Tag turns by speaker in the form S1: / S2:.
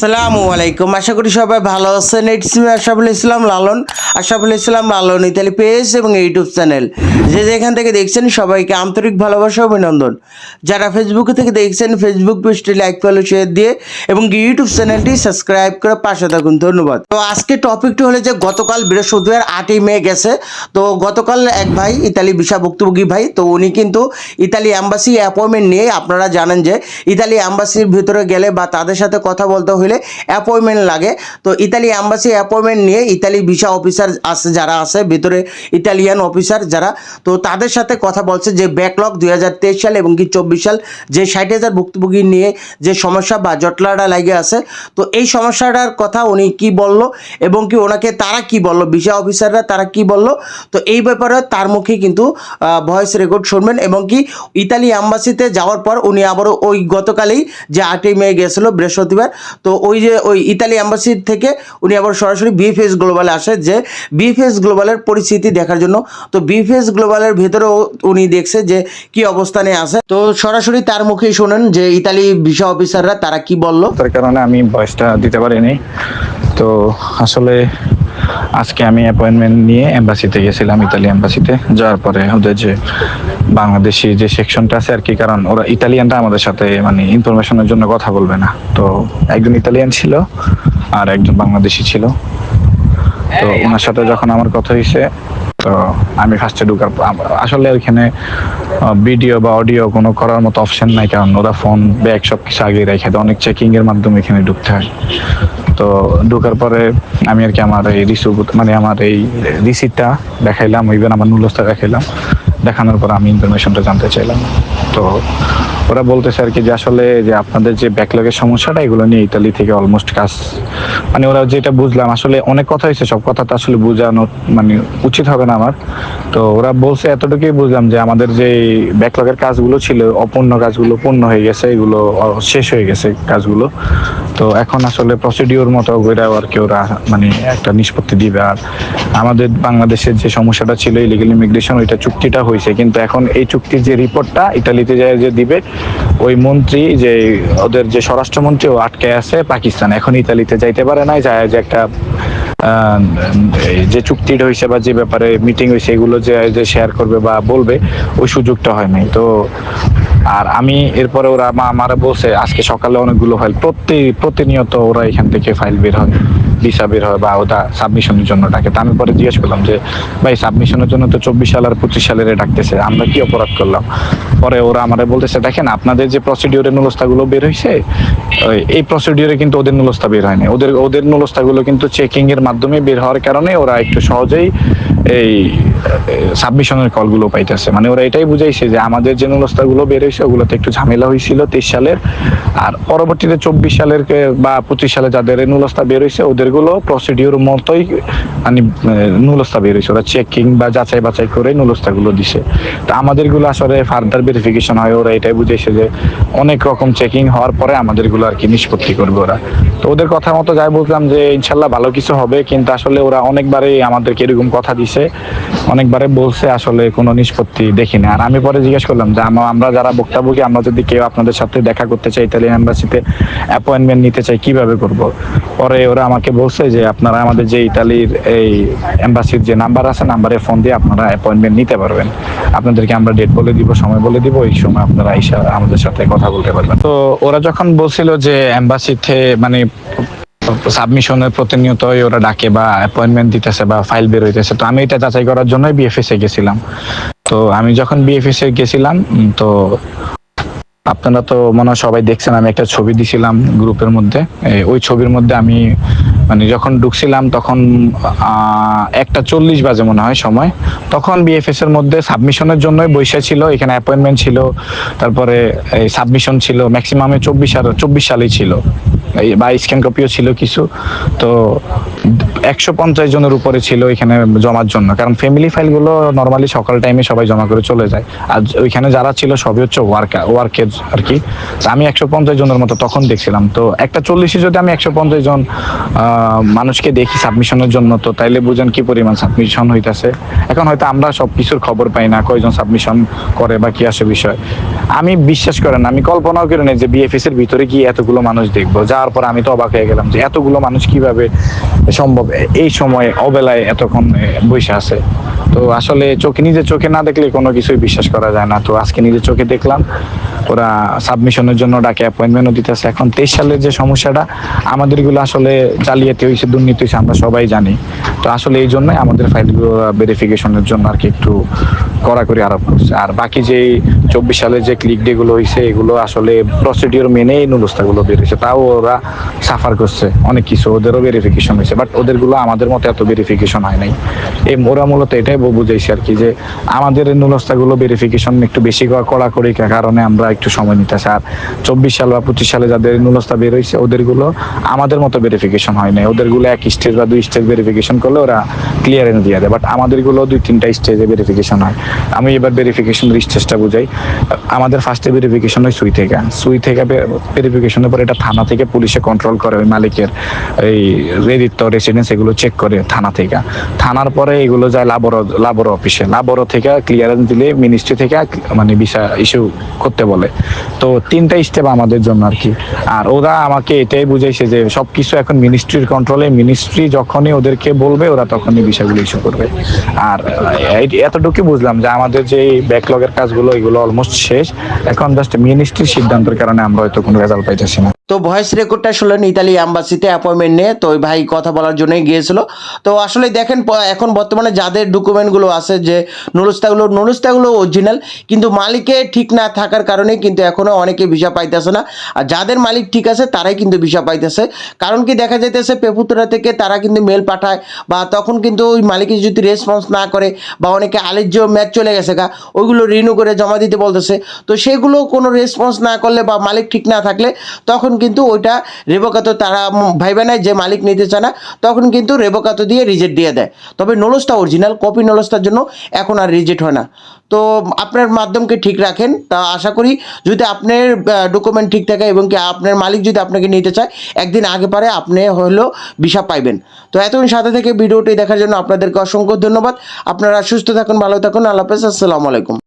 S1: আসসালামু আলাইকুম। আশা করি সবাই ভালো আছেন। It's me Ashaful Islam Lalon. Ashaful Islam Lalon Italy page এবং ইউটিউব চ্যানেল। যে যেখান থেকে দেখছেন সবাইকে আন্তরিক ভালোবাসা অভিনন্দন। যারা ফেসবুক থেকে দেখছেন ফেসবুক পেজটি লাইক ফলো শেয়ার দিয়ে এবং ইউটিউব চ্যানেলটি সাবস্ক্রাইব করে পাশে থাকুন। ধন্যবাদ। তো আজকে টপিকটি হলো যে গতকাল বৃহস্পতিবার আটই মে গেছে। তো গতকাল এক ভাই ইতালি ভিসা ভুক্তভোগী ভাই, তো উনি কিন্তু ইতালি অ্যাম্বাসি অ্যাপয়েন্টমেন্ট নিয়ে আপনারা জানেন যে ইতালি অ্যাম্বাসির ভিতরে গেলে বা তাদের সাথে কথা বলতে হলে অ্যাপয়েন্টমেন্ট লাগে। তো ইতালি অ্যাম্বাসি অ্যাপয়েন্টমেন্ট নিয়ে ইতালি ভিসা অফিসার আছে যারা আছে, ভিতরে ইতালিয়ান অফিসার যারা, তো তাদের সাথে কথা বলছে যে ব্যাকলগ দুই হাজার তেইশ সাল এবং কি চব্বিশ সাল, যে ষাট হাজার ভুক্তভোগী নিয়ে যে সমস্যা বা জটলাটা লাগে আছে। তো এই সমস্যাটার কথা উনি কি বলল এবং কি ওনাকে তারা কি বলল ভিসা অফিসাররা তারা কি বলল, তো এই ব্যাপারে তার মুখে কিন্তু ভয়েস রেকর্ড শুনবেন এবং কি ইতালি অ্যাম্বাসিতে যাওয়ার পর উনি আবারও ওই গতকালেই যে আটই মে গেছিল বৃহস্পতিবার, তো ওই যে ওই ইতালি অ্যাম্বাসি থেকে উনি আবার সরাসরি বিএফএস গ্লোবালে আসে যে বিএফএস গ্লোবালের পরিস্থিতি দেখার জন্য। তো বিএফএস গ্লোবালের ভেতরেও উনি দেখছে যে কি অবস্থানে আছে। তো সরাসরি তার মুখেই শোনেন যে ইতালি ভিসা অফিসাররা তারা কি বলল।
S2: তার কারণে আমি বয়সটা দিতে পারিনি। তো আসলে আজকে আমি অ্যাপয়েন্টমেন্ট নিয়ে এম্বাসিতে গেছিলাম ইতালি এম্বাসিতে যাওয়ার পরে ওদের যে বাংলাদেশি যে সেকশনটা আছে আর কি কারণ ওরা ইতালিয়ানরা আমাদের সাথে মানে ইনফরমেশনের জন্য কথা বলবে না। তো একজন ইতালিয়ান ছিল আর একজন বাংলাদেশি ছিল। তো ওনার সাথে যখন আমার কথা হয়েছে তো আমি ফার্স্টে ঢুকার আসলে ওইখানে ভিডিও বা অডিও কোনো করার মতো অপশন নাই, কারণ ওরা ফোন ব্যাগ সব কিছু আগে রেখে দেয়। অনেক চেকিং এর মাধ্যমে এখানে ঢুকতে হয়। তো ঢুকার পরে আমি আর কি আমার এই রিসিভ মানে আমার এই রিসিপ্টটা দেখাইলাম ইভেন আমার নুলসটা দেখাইলাম। দেখানোর পর আমি ইনফরমেশনটা জানতে চাইলাম। তো ওরা বলতেছে আর কি যে আসলে যে আপনাদের যে ব্যাকলগের সমস্যাটা, এগুলো নিয়ে ইতালি থেকে অলমোস্ট কাজ মানে ওরা যেটা বুঝলাম, আসলে অনেক কথা হয়েছে, সব কথা তো আসলে বোঝানো মানে উচিত হবে না আমার। তো ওরা বলছে, এতটুকুই বুঝলাম যে আমাদের যে ব্যাকলগের কাজগুলো ছিল, অপূর্ণ কাজগুলো পূর্ণ হয়ে গেছে, এগুলো শেষ হয়ে গেছে কাজগুলো। তো এখন আসলে প্রসিডিওর মতো করে আর কি ওরা মানে একটা নিষ্পত্তি দিবে। আর আমাদের বাংলাদেশের যে সমস্যাটা ছিল ইলিগাল ইমিগ্রেশন ওইটা চুক্তিটা হয়েছে। কিন্তু এখন এই চুক্তির যে রিপোর্টটা ইতালিতে যায় যে দিবে ওই মন্ত্রী যে ওদের যে স্বরাষ্ট্রমন্ত্রী ও আটকে আছে পাকিস্তান। এখন ইতালিতে যাইতে পারে না যায় যে একটা যে চুক্তিটা হয়েছে বা যে ব্যাপারে মিটিং হয়েছে এগুলো যে শেয়ার করবে বা বলবে, ওই সুযোগটা হয় নাই। তো আর আমি এরপরে ওরা মা আমারে বলছে, আজকে সকালে অনেকগুলো ফাইল প্রতি, প্রতিনিয়ত ওরা এখান থেকে ফাইল বের হয় ভিসা বের হয় বা ওটা সাবমিশনের জন্য ডাকে। তা আমি পরে জিজ্ঞেস করলাম যে, ভাই সাবমিশনের জন্য তো চব্বিশ সাল আর পঁচিশ সালের ডাকতেছে, আমরা কি অপরাধ করলাম? পরে ওরা আমারে বলতেছে, দেখেন, আপনাদের যে প্রসিডিওরের নুলস্তাগুলো বের হয়েছে এই প্রসিডিওরে কিন্তু ওদের নুলস্তা বের হয়নি। ওদের ওদের নুলস্তাগুলো কিন্তু চেকিং এর মাধ্যমে বের হওয়ার কারণে ওরা একটু সহজেই এই সাবমিশনের কলগুলো পাইতেছে। মানে ওরা এটাই বুঝাইছে যে, আমাদের যে নুলস্তাগুলো বের হয়েছে, ওগুলোতে একটু ঝামেলা হয়েছিল তেইশ সালের। আর পরবর্তীতে চব্বিশ সালের বা পঁচিশ সালে যাদের নুলস্তা বের হয়েছে, ওদেরগুলো প্রসিডিওর মতোই মানে নুলস্তা বের হয়েছে। ওরা চেকিং বা যাচাই বাছাই করে নুলস্তাগুলো দিছে। তো আমাদেরগুলো আসলে ফার্দার ভেরিফিকেশন হয়, ওরা এটাই বুঝাইছে যে অনেক রকম চেকিং হওয়ার পরে আমাদেরগুলো আর কি নিষ্পত্তি করবে ওরা। তো ওদের কথা মতো যাই বললাম যে, ইনশাল্লাহ ভালো কিছু হবে, কিন্তু আসলে ওরা অনেকবারই আমাদেরকে এরকম কথা দিছে, অনেকবারে বলছে, আসলে কোনো নিষ্পত্তি দেখিনি। আর আমি পরে জিজ্ঞেস করলাম যে আমরা যারা বক্তাবুকি আমরা যদি কেউ আপনাদের সাথে দেখা করতে চাই ইতালিয়ান এম্বাসিতে অ্যাপয়েন্টমেন্ট নিতে চাই, কীভাবে করব? পরে ওরা আমাকে বলছে যে, আপনারা আমাদের যে ইতালির এই এম্বাসির যে নাম্বার আছে নাম্বারে ফোন দিয়ে আপনারা অ্যাপয়েন্টমেন্ট নিতে পারবেন। আপনাদেরকে আমরা ডেট বলে দিব, সময় বলে দিব, এই সময় আপনারা এসে আমাদের সাথে কথা বলতে পারবেন। তো ওরা যখন বলছিল যে এম্বাসিতে মানে সাবমিশনের প্রতিনিয়তই ওরা ডাকে বা অ্যাপয়েন্টমেন্ট দিতেছে বা ফাইল বের হইতেছে, তো আমি এটা যাচাই করার জন্যই বিএফএস গেছিলাম। তো আমি যখন বিএফএস এ গেছিলাম তো আপনারা তো মনে হয় সবাই দেখছেন, আমি একটা ছবি দিছিলাম গ্রুপের মধ্যে। ওই ছবির মধ্যে আমি মানে যখন ঢুকছিলাম তখন একটা চল্লিশ বাজে মনে হয় সময়। তখন বিএফএস এর মধ্যে সাবমিশনের জন্যই বৈশা ছিল, এখানে অ্যাপয়েন্টমেন্ট ছিল, তারপরে এই সাবমিশন ছিল ম্যাক্সিমামে চব্বিশ আর চব্বিশ সালেই ছিল। বা স্ক্যান কপিও ছিল কিছু। তো একশো পঞ্চাশ জনের উপরে ছিল এখানে জমার জন্য। কারণ ফ্যামিলি ফাইলগুলো নর্মালি সকাল টাইমে সবাই জমা করে চলে যায়। আর ওইখানে যারা ছিল সবই হচ্ছে ওয়ার্কার ওয়ার্কের আর কি আমি একশো পঞ্চাশ জনের মতো তখন দেখছিলাম। তো একটা চল্লিশে যদি আমি একশো পঞ্চাশ জন মানুষকে দেখি সাবমিশনের জন্য, তো তাইলে বুঝেন কি পরিমাণ সাবমিশন হইতাছে। এখন হয়তো আমরা সব কিছুর খবর পাই না, কয়জন সাবমিশন করে বা কি আসে বিষয়। আমি বিশ্বাস করেন, আমি কল্পনাও করি না যে বিএফএস এর ভিতরে গিয়ে এতগুলো মানুষ দেখব। যাওয়ার পর আমি তো অবাক হয়ে গেলাম যে এতগুলো মানুষ কীভাবে সম্ভব এই সময় অবেলায় এতক্ষণ বসে আছে। তো আসলে চোখে, নিজের চোখে না দেখলে কোনো কিছুই বিশ্বাস করা যায় না। তো আজকে নিজের চোখে দেখলাম, ওরা সাবমিশনের জন্য ডাকে অ্যাপয়েন্টমেন্টও দিতেছে। এখন তেইশ সালের যে সমস্যাটা, আমাদেরগুলো আসলে জালিয়াতি হয়েছে দুর্নীতি হয়েছে আমরা সবাই জানি। তো আসলে এই জন্যই আমাদের ফাইলগুলো ভেরিফিকেশনের জন্য আর কি একটু কড়াকড়ি আরোপ করছে। আর বাকি যে চব্বিশ সালের যে ক্লিক ডে গুলো হয়েছে এগুলো আসলে প্রসিডিওর মেনে এই নুলস্তাগুলো বের হয়েছে তাও ওরা সাফার করছে, অনেক কিছু। ওদেরও ভেরিফিকেশন হয়েছে বাট ওদেরগুলো আমাদের মতো এত ভেরিফিকেশন হয় নাই। এই ওরা মূলত এটাই বুঝাইছে আর কি, যে আমাদের নুলস্তাগুলো ভেরিফিকেশন একটু বেশি করা- কড়াকড়ি কারণে আমরা একটু সময় নিতেছি। আর চব্বিশ সাল বা পঁচিশ সালে যাদের নুলস্তা বের হয়েছে ওদেরগুলো আমাদের মতো ভেরিফিকেশন হয় নাই। ওদেরগুলো এক স্টেজ বা দুই স্টেজ ভেরিফিকেশন করলে ওরা ক্লিয়ারেন্স দিয়ে দেয়। বাট আমাদেরগুলো দুই তিনটা স্টেজে ভেরিফিকেশন হয়। আমি এবার ভেরিফিকেশনের স্টেজটা বুঝাই। আমাদের ফার্স্টে ভেরিফিকেশন হয় সুই থেকে সুই থেকে ভেরিফিকেশনের পর এটা থানা থেকে পুলিশে কন্ট্রোল করে ওই মালিকের এই রেদিত্ব রেসিডেন্স এগুলো চেক করে থানা থেকে। থানার পরে এগুলো যায় লাবর লাবর অফিসে লাবর থেকে ক্লিয়ারেন্স দিলে মিনিস্ট্রি থেকে মানে বিষয় ইস্যু করতে বলে। তো তিনটা স্টেপ আমাদের জন্য আর কি। আর ওরা আমাকে এটাই বুঝাইছে যে সবকিছু এখন মিনিস্ট্রির কন্ট্রোলে মিনিস্ট্রি যখনই ওদেরকে বলবে, ওরা তখনই বিষয়গুলো ইস্যু করবে। আর এতটুকু বুঝলাম যে আমাদের যে ব্যাকলগের কাজগুলো, এগুলো অলমোস্ট শেষ। এখন জাস্ট মিনিস্ট্রির সিদ্ধান্তের কারণে আমরা হয়তো কোনো রেজাল্ট পাইতেছি না।
S1: তো ভয়েস রেকর্ডটা শুনলেন ইতালি অ্যাম্বাসিতে অ্যাপয়েন্টমেন্ট নিয়ে, তো ওই ভাই কথা বলার জন্যই গিয়েছিল। তো আসলে দেখেন এখন বর্তমানে যাদের ডকুমেন্টগুলো আছে যে নুরুস্তাগুলো নুরুস্তাগুলো অরিজিনাল কিন্তু মালিকে ঠিক না থাকার কারণে কিন্তু এখনও অনেকে ভিসা পাইতেছে না। আর যাদের মালিক ঠিক আছে, তারাই কিন্তু ভিসা পাইতেছে। কারণ কি দেখা যাইতেছে পেপুতরা থেকে তারা কিন্তু মেল পাঠায়, বা তখন কিন্তু ওই মালিকে যদি রেসপন্স না করে, বা অনেকে আলিজ্য ম্যাচ চলে গেছে গা, ওইগুলো রিনিউ করে জমা দিতে বলতেছে। তো সেগুলো কোনো রেসপন্স না করলে বা মালিক ঠিক না থাকলে, তখন কিন্তু ওইটা রেবকাতো তারা ভাইবে না যে মালিক নিতে চায় না, তখন কিন্তু রেবকাতো দিয়ে রিজেক্ট দিয়ে দেয়। তবে নলসটা অরিজিনাল কপি নলসটার জন্য এখন আর রিজেক্ট হয় না। তো আপনার মাধ্যমকে ঠিক রাখেন, তা আশা করি যদি আপনার ডকুমেন্ট ঠিক থাকে এবং কি আপনার মালিক যদি আপনাকে নিতে চায়, একদিন আগে পারে আপনি হলো ভিসা পাইবেন। তো এতক্ষণ সাথে থেকে ভিডিওটি দেখার জন্য আপনাদেরকে অসংখ্য ধন্যবাদ। আপনারা সুস্থ থাকুন, ভালো থাকুন, আল্লাহ হাফেজ, আসসালামু আলাইকুম।